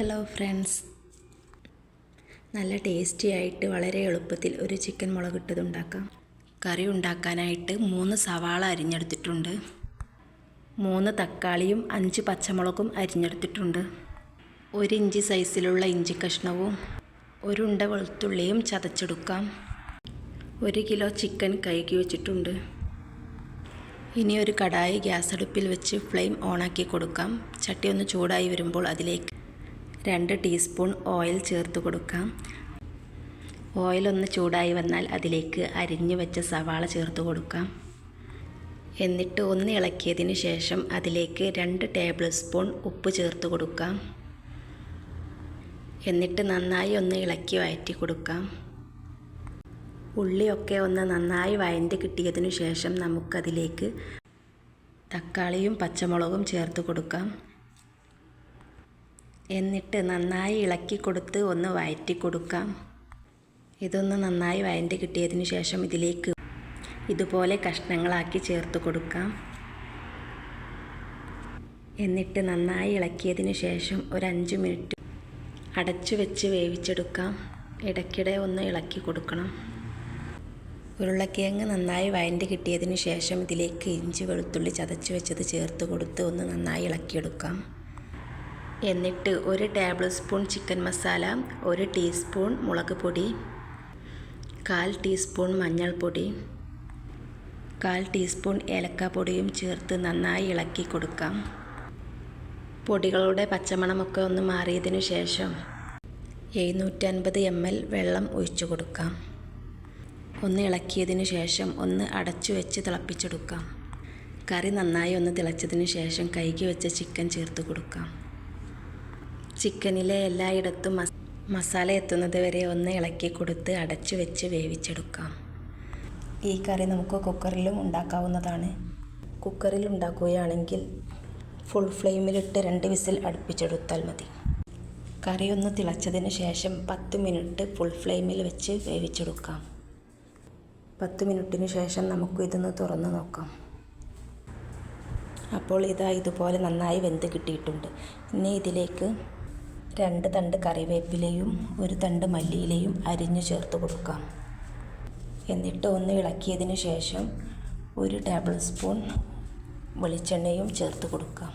Hello friends. നല്ല tasty ആയിട്ട് വളരെ എളുപ്പത്തിൽ ഒരു ചിക്കൻ മുളകിട്ടത് ഉണ്ടാക്കാം. കറി ഉണ്ടാക്കാനായിട്ട് മൂന്ന് സവാള അരിഞ്ഞെടുത്തിട്ടുണ്ട്. മൂന്ന് തക്കാളിയും അഞ്ച് പച്ചമുളകും അരിഞ്ഞെടുത്തിട്ടുണ്ട്. ഒരു ഇഞ്ച് സൈസിലുള്ള ഇഞ്ചി കഷ്ണവും ഒരു ഉണ്ട വെളുത്തുള്ളിയും ചതച്ചെടുക്കാം. ഒരു കിലോ ചിക്കൻ കഴുകി വെച്ചിട്ടുണ്ട്. ഇനി ഒരു കടായി ഗ്യാസ് അടുപ്പിൽ വെച്ച് ഫ്ലെയിം ഓണാക്കി കൊടുക്കാം. ചട്ടി ഒന്ന് ചൂടായി വരുമ്പോൾ അതിലേക്ക് രണ്ട് ടീസ്പൂൺ ഓയിൽ ചേർത്ത് കൊടുക്കാം. ഓയിലൊന്ന് ചൂടായി വന്നാൽ അതിലേക്ക് അരിഞ്ഞു വെച്ച സവാള ചേർത്ത് കൊടുക്കാം. എന്നിട്ട് ഒന്ന് ഇളക്കിയതിന് ശേഷം അതിലേക്ക് രണ്ട് ടേബിൾ സ്പൂൺ ഉപ്പ് ചേർത്ത് കൊടുക്കാം. എന്നിട്ട് നന്നായി ഒന്ന് ഇളക്കി വഴറ്റി കൊടുക്കാം. ഉള്ളിയൊക്കെ ഒന്ന് നന്നായി വഴറ്റി കിട്ടിയതിനു ശേഷം നമുക്കതിലേക്ക് തക്കാളിയും പച്ചമുളകും ചേർത്ത് കൊടുക്കാം. എന്നിട്ട് നന്നായി ഇളക്കി കൊടുത്ത് ഒന്ന് വഴറ്റി കൊടുക്കാം. ഇതൊന്ന് നന്നായി വഴറ്റി കിട്ടിയതിന് ശേഷം ഇതിലേക്ക് ഇതുപോലെ കഷ്ണങ്ങളാക്കി ചേർത്ത് കൊടുക്കാം. എന്നിട്ട് നന്നായി ഇളക്കിയതിന് ശേഷം ഒരു അഞ്ച് മിനിറ്റ് അടച്ചു വെച്ച് വേവിച്ചെടുക്കാം. ഇടയ്ക്കിടെ ഒന്ന് ഇളക്കി കൊടുക്കണം. ഉരുളക്കിഴങ്ങ് നന്നായി വഴറ്റി കിട്ടിയതിന് ശേഷം ഇതിലേക്ക് ഇഞ്ചി വെളുത്തുള്ളി ചതച്ച് വെച്ചത് ചേർത്ത് കൊടുത്ത് ഒന്ന് നന്നായി ഇളക്കിയെടുക്കാം. എന്നിട്ട് ഒരു ടേബിൾ സ്പൂൺ ചിക്കൻ മസാല ഒരു ടീസ്പൂൺ മുളക് പൊടി കാൽ ടീസ്പൂൺ മഞ്ഞൾപ്പൊടി കാൽ ടീസ്പൂൺ ഏലക്കാപ്പൊടിയും ചേർത്ത് നന്നായി ഇളക്കി കൊടുക്കാം. പൊടികളുടെ പച്ചമണമൊക്കെ ഒന്ന് മാറിയതിനു ശേഷം എഴുന്നൂറ്റൻപത് എം എൽ വെള്ളം ഒഴിച്ചു കൊടുക്കാം. ഒന്ന് ഇളക്കിയതിനു ശേഷം ഒന്ന് അടച്ചു വെച്ച് തിളപ്പിച്ചെടുക്കാം. കറി നന്നായി ഒന്ന് തിളച്ചതിന് ശേഷം കൈകി വെച്ച ചിക്കൻ ചേർത്ത് കൊടുക്കാം. ചിക്കനിലെ എല്ലായിടത്തും മസ് മസാല എത്തുന്നത് വരെ ഒന്ന് ഇളക്കി കൊടുത്ത് അടച്ചു വെച്ച് വേവിച്ചെടുക്കാം. ഈ കറി നമുക്ക് കുക്കറിലും ഉണ്ടാക്കാവുന്നതാണ്. കുക്കറിൽ ഉണ്ടാക്കുകയാണെങ്കിൽ ഫുൾ ഫ്ലെയിമിലിട്ട് രണ്ട് വിസിൽ അടുപ്പിച്ചെടുത്താൽ മതി. കറി ഒന്ന് തിളച്ചതിന് ശേഷം പത്ത് മിനിറ്റ് ഫുൾ ഫ്ലെയിമിൽ വെച്ച് വേവിച്ചെടുക്കാം. പത്ത് മിനിറ്റിന് ശേഷം നമുക്ക് ഇതൊന്ന് തുറന്ന് നോക്കാം. അപ്പോൾ ഇതാ ഇതുപോലെ നന്നായി വെന്ത് കിട്ടിയിട്ടുണ്ട്. ഇനി ഇതിലേക്ക് രണ്ട് തണ്ട് കറിവേപ്പിലയും ഒരു തണ്ട് മല്ലിയിലയും അരിഞ്ഞു ചേർത്ത് കൊടുക്കാം. എന്നിട്ട് ഒന്ന് ഇളക്കിയതിന് ശേഷം ഒരു ടേബിൾ സ്പൂൺ വെളിച്ചെണ്ണയും ചേർത്ത് കൊടുക്കാം.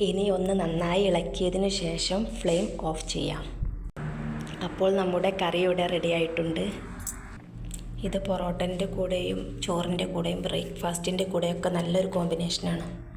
ഇനി ഒന്ന് നന്നായി ഇളക്കിയതിന് ശേഷം ഫ്ലെയിം ഓഫ് ചെയ്യാം. അപ്പോൾ നമ്മുടെ കറി ഇവിടെ റെഡി ആയിട്ടുണ്ട്. ഇത് പൊറോട്ടന്റെ കൂടെയും ചോറിന്റെ കൂടെയും ബ്രേക്ക്ഫാസ്റ്റിന്റെ കൂടെയൊക്കെ നല്ലൊരു കോമ്പിനേഷനാണ്